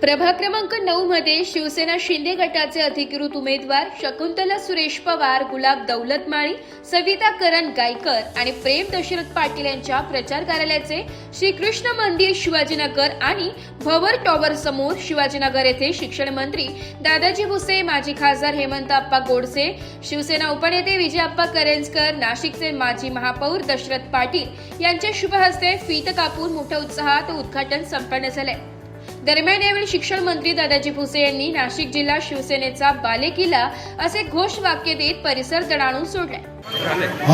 प्रभाग क्रमांक नऊ मध्ये शिवसेना शिंदे गटाचे अधिकृत उमेदवार शकुंतला सुरेश पवार गुलाब दौलतमाळी सविता करण गायकर आणि प्रेम दशरथ पाटील यांच्या प्रचार कार्यालयाचे श्रीकृष्ण मंदिर शिवाजीनगर आणि भवर टॉवर समोर शिवाजीनगर येथे शिक्षण मंत्री दादाजी भुसे माजी खासदार हेमंत आप्पा गोडसे शिवसेना उपनेते विजय आप्पा करंजकर नाशिकचे माजी महापौर दशरथ पाटील यांच्या शुभ हस्ते फीत कापून मोठ्या उत्साहात उद्घाटन संपन्न झाले. दरम्यान यावेळी शिक्षण मंत्री दादाजी भुसे यांनी नाशिक जिल्हा शिवसेनेचा बालेकिल्ला असे घोष वाक्य देत परिसर दणाणून सोडलाय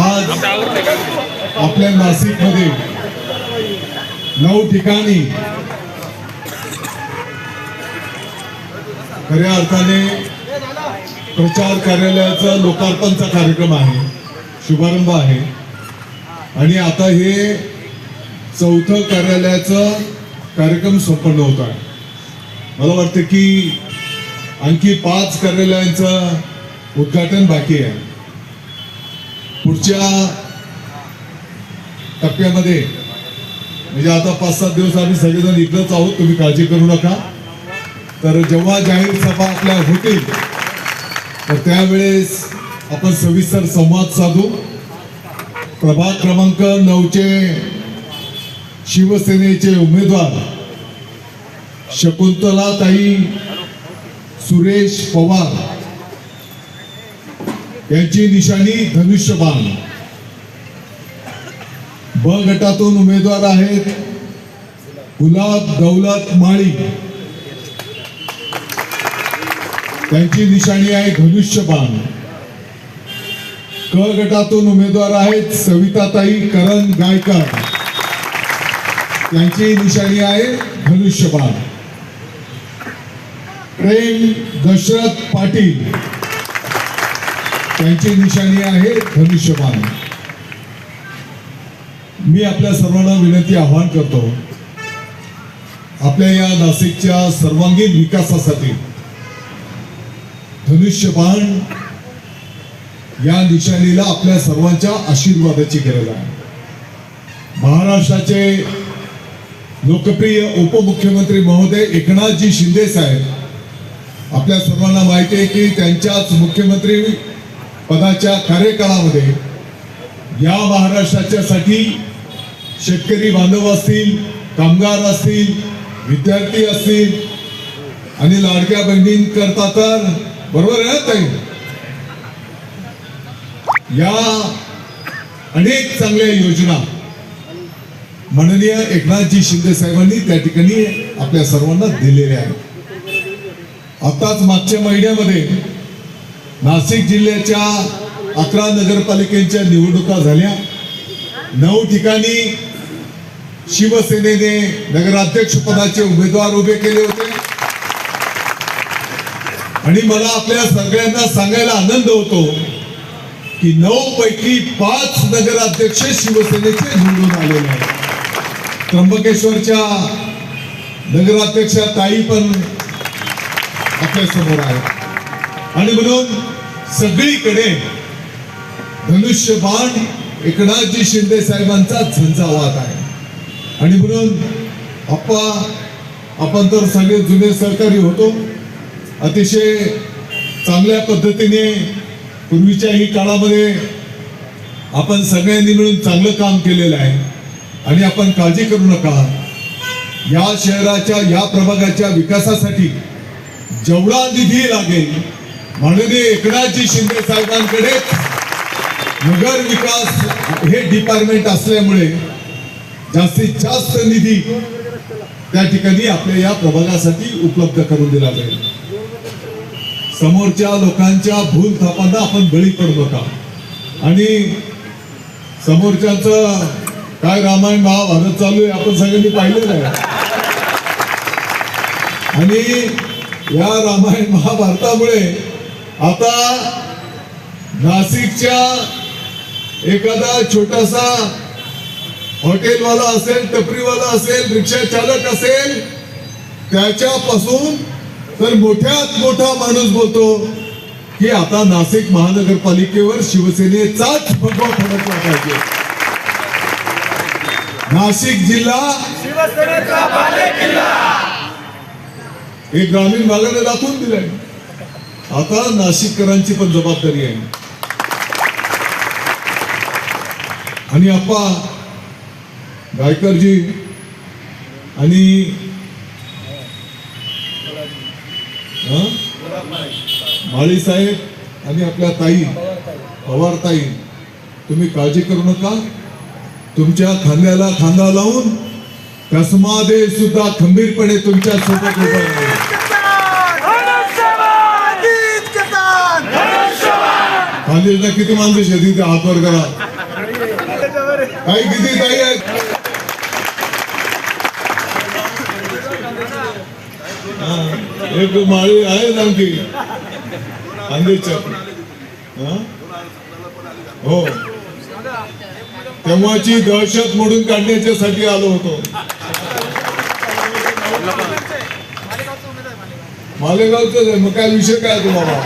आज आपल्या नाशिकमध्ये नऊ ठिकाणी खऱ्या अर्थाने प्रचार कार्यालयाचा लोकार्पणचा कार्यक्रम आहे शुभारंभ आहे. आणि आता हे चौथं कार्यालयाचं कार्यक्रम संपन्न होत आहे. मला वाटतं की आणखी पाच कार्यालयांचं उद्घाटन बाकी आहे. पुढच्या टप्प्यामध्ये म्हणजे आता पाच सात दिवस आम्ही सगळेजण इकडंच आहोत तुम्ही काळजी करू नका. तर जेव्हा जाहीर सभा आपल्या होतील तर त्यावेळेस आपण सविस्तर संवाद साधू. प्रभाग क्रमांक नऊचे शिवसेनेचे उमेदवार शकुंतलाताई सुरेश पवार यांची निशाणी धनुष्यबाण. ब गटातून उमेदवार आहेत गुलाब दौलत माळी. त्यांची निशाणी आहे धनुष्यबाण. क गटातून उमेदवार आहेत सविताताई करण गायकर त्यांची निशाणी आहे धनुष्यबाण प्रेम दशरथ पाटील त्यांची निशाणी आहे धनुष्यबाण मी आपल्या सर्वांना विनंती आवाहन करतो आपल्या या नाशिकच्या सर्वांगीण विकासासाठी धनुष्यबाण या निशाणीला आपल्या सर्वांच्या आशीर्वादाची गरज आहे. महाराष्ट्राचे लोकप्रिय उपमुख्यमंत्री महोदय एकनाथजी शिंदे साहेब आपल्या सर्वांना माहिती आहे की त्यांच्याच मुख्यमंत्री पदाच्या कार्यकाळामध्ये या महाराष्ट्राच्यासाठी शेतकरी बांधव असतील कामगार असतील विद्यार्थी असतील आणि लाडक्या बहिणींकरता तर बरोबर आहे ताई? या अनेक चांगल्या योजना माननीय एकनाथजी शिंदे साहेबांनी त्या ठिकाणी आपल्या सर्वांना दिलेले आहे. आताच मागच्या महिन्यामध्ये नाशिक जिल्ह्याच्या अकरा नगरपालिकेच्या निवडणुका झाल्या. नऊ ठिकाणी शिवसेनेने नगराध्यक्ष पदाचे उमेदवार उभे केले होते. आणि मला आपल्या सगळ्यांना सांगायला आनंद होतो की नऊ पैकी पाच नगराध्यक्ष शिवसेनेचे निवडून आलेले आहेत. त्र्यंबकेश्वरच्या नगराध्यक्षा ताई पण आपल्यासमोर आहेत. आणि म्हणून सगळीकडे धनुष्यबाण एकनाथजी शिंदे साहेबांचा झंझावात आहे. आणि म्हणून आप्पा आपण तर सगळे जुने सहकारी होतो. अतिशय चांगल्या पद्धतीने पूर्वीच्याही काळामध्ये आपण सगळ्यांनी मिळून चांगलं काम केलेलं आहे. आणि आपण काळजी करू नका. या शहराच्या या प्रभागाच्या विकासासाठी जेवढा निधी लागेल माननीय एकनाथजी शिंदे साहेबांकडे नगर विकास हे डिपार्टमेंट असल्यामुळे जास्तीत जास्त निधी त्या ठिकाणी आपल्या या प्रभागासाठी उपलब्ध करून दिला जाईल. समोरच्या लोकांच्या भूल थापांना आपण बळी पडू नका. आणि समोरच्याचं काय रामायण महाभारत चालू आहे आपण सगळ्यांनी पाहिलेलं आहे. आणि या रामायण महाभारतामुळे आता नाशिकच्या एखादा छोटासा हॉटेलवाला असेल टपरीवाला असेल रिक्षा चालक असेल त्याच्यापासून तर मोठ्यात मोठा माणूस बोलतो की आता नाशिक महानगरपालिकेवर शिवसेनेचाच भगवा फडकला पाहिजे. नाशिक जिल्हा. हे ग्रामीण भागाने दाखवून दिलंय. आता नाशिककरांची पण जबाबदारी आहे. आणि आप्पा गायकरजी आणि? माळी साहेब आणि आपल्या ताई पवार ताई तुम्ही काळजी करू नका. तुमच्या खांद्याला खांदा लावून कसमादे सुद्धा खंबीरपणे तुमच्यासोबत उभं खांदेशला किती माणसं शेती ते करा. काही किती काही आहेत? एक माळी आहे आणखी? खानदेशच्या हो. तेव्हाची दहशत मोडून काढण्याच्यासाठी आलो होतो. मालेगावच आहे मग काय विषय काय तुम्हाला?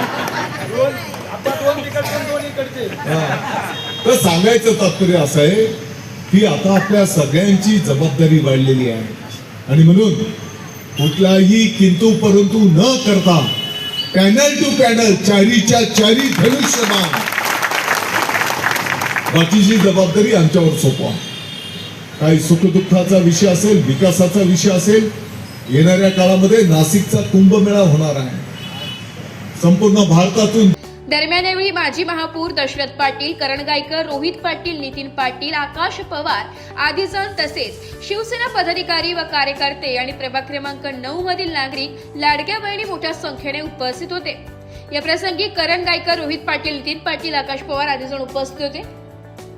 तर सांगायचं तात्पर्य असं आहे की आता आपल्या सगळ्यांची जबाबदारी वाढलेली आहे. आणि म्हणून कुठलाही किंतू परंतु न करता पॅनल टू पॅनल चारीच्या चारी धनुष्यबाण बाकीची जबाबदारी आमच्यावर सोपवा. काही सुखदुःखाचा विषय असेल विकासाचा विषय असेल येणाऱ्या काळामध्ये नाशिकचा कुंभमेळा होणार आहे. संपूर्ण भारतातून दरम्यान यावेळी माजी महापौर दशरथ पाटील करण गायकर रोहित पाटील नितीन पाटील आकाश पवार आदी जण तसेच शिवसेना पदाधिकारी व कार्यकर्ते आणि प्रभाग क्रमांक नऊ मधील नागरिक लाडक्या बहिणी मोठ्या संख्येने उपस्थित होते. या प्रसंगी करण गायकर रोहित पाटील नितीन पाटील आकाश पवार आदी जण उपस्थित होते.